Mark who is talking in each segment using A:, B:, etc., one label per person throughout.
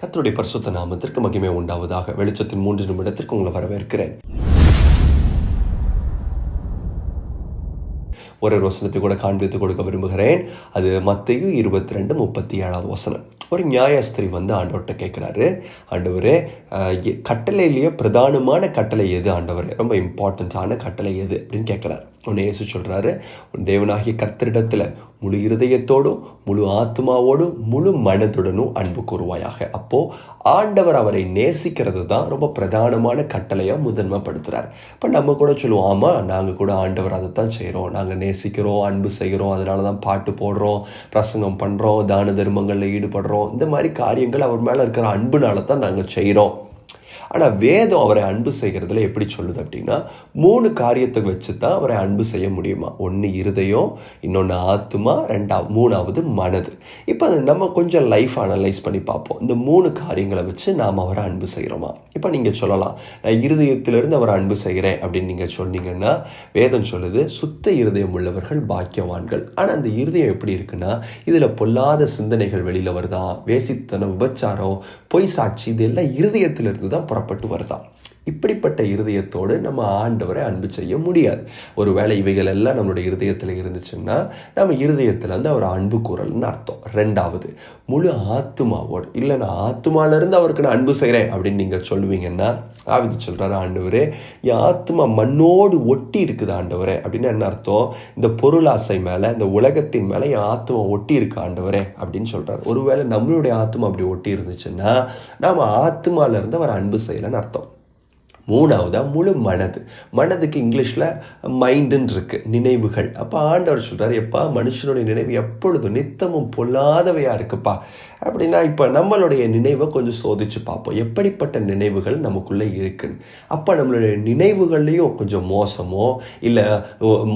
A: கத்தருடைய பரிசுத்த நாமத்திற்கு மகிமை உண்டாவதாக. வெளிச்சத்தின் மூன்று நிமிடத்திற்கு உங்களை வரவேற்கிறேன். ஒரு வசனத்தை கூட காண்பித்து கொடுக்க விரும்புகிறேன். அது மத்தையும் இருபத்தி ரெண்டு முப்பத்தி ஏழாவது வசனம். ஒரு நியாயஸ்திரி வந்து ஆண்டவர்கிட்ட கேட்குறாரு ஆண்டவரே கட்டளையிலேயே பிரதானமான கட்டளை எது ஆண்டவரே? ரொம்ப இம்பார்ட்டண்ட்டான கட்டளை எது? அப்படின்னு கேட்குறாரு. உன்னை இயேசு சொல்கிறாரு உன் தேவனாகிய கர்த்தரிடத்தில் முழு இருதயத்தோடும் முழு ஆத்மாவோடும் முழு மனதுடனும் அன்பு கூறுவாயாக. அப்போது ஆண்டவர் அவரை நேசிக்கிறது தான் ரொம்ப பிரதானமான கட்டளையாக முதன்மைப்படுத்துகிறார் இப்போ நம்ம கூட சொல்லுவோம் ஆமாம் நாங்கள் கூட ஆண்டவர் அதை தான் செய்கிறோம் நாங்கள் நேசிக்கிறோம் அன்பு செய்கிறோம் அதனால தான் பாட்டு போடுறோம் பிரசங்கம் பண்ணுறோம் தான தர்மங்களில் ஈடுபடுறோம். இந்த மாதிரி காரியங்கள் அவர் மேலே இருக்கிற அன்புனால தான் நாங்கள் செய்கிறோம் ஆனால் வேதம் அவரை அன்பு செய்கிறதுல எப்படி சொல்லுது அப்படின்னா மூணு காரியத்தை வச்சு தான் அவரை அன்பு செய்ய முடியுமா? ஒன்று இருதயம் இன்னொன்று ஆத்துமா ரெண்டாவது மூணாவது மனது. இப்போ நம்ம கொஞ்சம் லைஃப் அனலைஸ் பண்ணி பார்ப்போம். இந்த மூணு காரியங்களை வச்சு நாம் அவரை அன்பு செய்கிறோமா இப்போ நீங்கள் சொல்லலாம் நான் இருதயத்திலிருந்து அவரை அன்பு செய்கிறேன் அப்படின்னு நீங்கள் சொன்னீங்கன்னா வேதம் சொல்லுது சுத்த இருதயம் உள்ளவர்கள் பாக்கியவான்கள். ஆனால் அந்த இருதயம் எப்படி இருக்குன்னா இதில் பொல்லாத சிந்தனைகள் வெளியில் வருதா? வேசித்தனம் விபச்சாரம் பொய் சாட்சி இதெல்லாம் இருதயத்திலிருந்து தான் புறப்பட்டு வருதாம் இப்படிப்பட்ட இருதயத்தோடு நம்ம ஆண்டவரை அன்பு செய்ய முடியாது. ஒருவேளை இவைகள் எல்லாம் நம்மளுடைய இருதயத்தில் இருந்துச்சுன்னா நம்ம இருதயத்தில் வந்து அவர் அன்பு கூறல்னு அர்த்தம். ரெண்டாவது முழு ஆத்துமாவோடு இல்லை நான் ஆத்மாலேருந்து அவருக்கு நான் அன்பு செய்கிறேன் அப்படின்னு நீங்கள் சொல்லுவீங்கன்னா ஆவிதி சொல்கிறாரு ஆண்டவரே என் ஆத்துமா மண்ணோடு ஒட்டி இருக்குது ஆண்டவரே. அப்படின்னு என்ன அர்த்தம்? இந்த பொருளாசை மேலே இந்த உலகத்தின் மேலே என் ஆத்துமா ஒட்டி இருக்கு ஆண்டவரே அப்படின்னு சொல்கிறார் ஒருவேளை நம்மளுடைய ஆத்துமா அப்படி ஒட்டி இருந்துச்சுன்னா நாம் ஆத்மாலேருந்து அவர் அன்பு செய்யலைன்னு அர்த்தம் மூணாவதாக முழு மனது. மனதுக்கு இங்கிலீஷில் மைண்டுன்னு இருக்குது நினைவுகள். அப்போ ஆண்டவர் சொல்கிறார் எப்பா மனுஷனுடைய நினைவு எப்பொழுதும் நித்தமும் பொல்லாதவையாக இருக்குப்பா. அப்படின்னா இப்போ நம்மளுடைய நினைவை கொஞ்சம் சோதிச்சு பார்ப்போம். எப்படிப்பட்ட நினைவுகள் நமக்குள்ளே இருக்குன்னு. அப்போ நம்மளுடைய நினைவுகள்லேயும் கொஞ்சம் மோசமோ இல்லை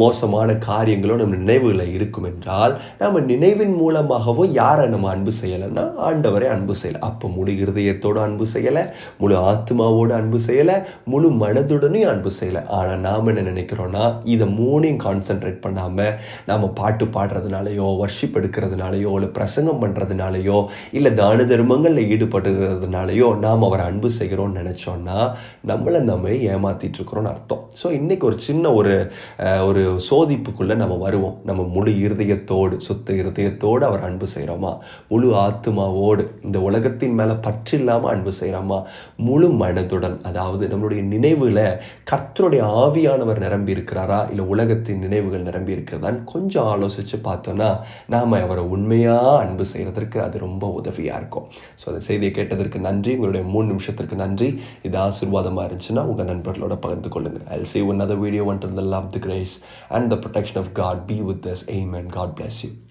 A: மோசமான காரியங்களோ நம்ம நினைவுகளில் இருக்கும் என்றால் நம்ம நினைவின் மூலமாகவும் யாரை நம்ம அன்பு செய்யலைன்னா ஆண்டவரை அன்பு செய்யலை. அப்போ முழு இருதயத்தோடு அன்பு செய்யலை முழு ஆத்மாவோடு அன்பு செய்யலை முழு மனதுடனே அன்பு செய்யலை. ஆனால் நாம் என்ன நினைக்கிறோன்னா இதை மூணையும் கான்சென்ட்ரேட் பண்ணாமல் நாம் பாட்டு பாடுறதுனாலையோ வர்ஷிப் எடுக்கிறதுனாலையோ இல்லை பிரசங்கம் பண்ணுறதுனாலையோ இல்லை தான தர்மங்களில் ஈடுபடுறதுனாலையோ நாம் அவரை அன்பு செய்கிறோம்னு நினச்சோன்னா நம்மளை நம்ம ஏமாற்றிட்டுருக்குறோன்னு இருக்கிறோம்னு அர்த்தம். ஸோ இன்றைக்கி ஒரு சின்ன ஒரு ஒரு சோதிப்புக்குள்ளே நம்ம வருவோம். நம்ம முழு இருதயத்தோடு சுத்த இருதயத்தோடு அவர் அன்பு செய்கிறோமா முழு ஆத்மாவோடு இந்த உலகத்தின் மேலே பற்று இல்லாமல் அன்பு செய்கிறோமா முழு மனதுடன் அதாவது நம்மளுடைய நினைவுல கர்த்தருடைய ஆவியானவர் நிரம்பி இருக்கிறாரா? இல்லை உலகத்தின் நினைவுகள் நிரம்பி இருக்கிறதான்னு கொஞ்சம் ஆலோசித்து பார்த்தோன்னா நாம் அவரை உண்மையாக அன்பு செய்கிறதற்கு அது ரொம்ப உதவியாக இருக்கும். ஸோ அந்த செய்தியை கேட்டதற்கு நன்றி. உங்களுடைய மூணு நிமிஷத்திற்கு நன்றி. இது ஆசீர்வாதமாக இருந்துச்சுன்னா உங்கள் நண்பர்களோட பகிர்ந்து கொள்ளுங்கள். ஐ see you another video. Until the love the grace and the protection of God be with us. Amen. God bless you.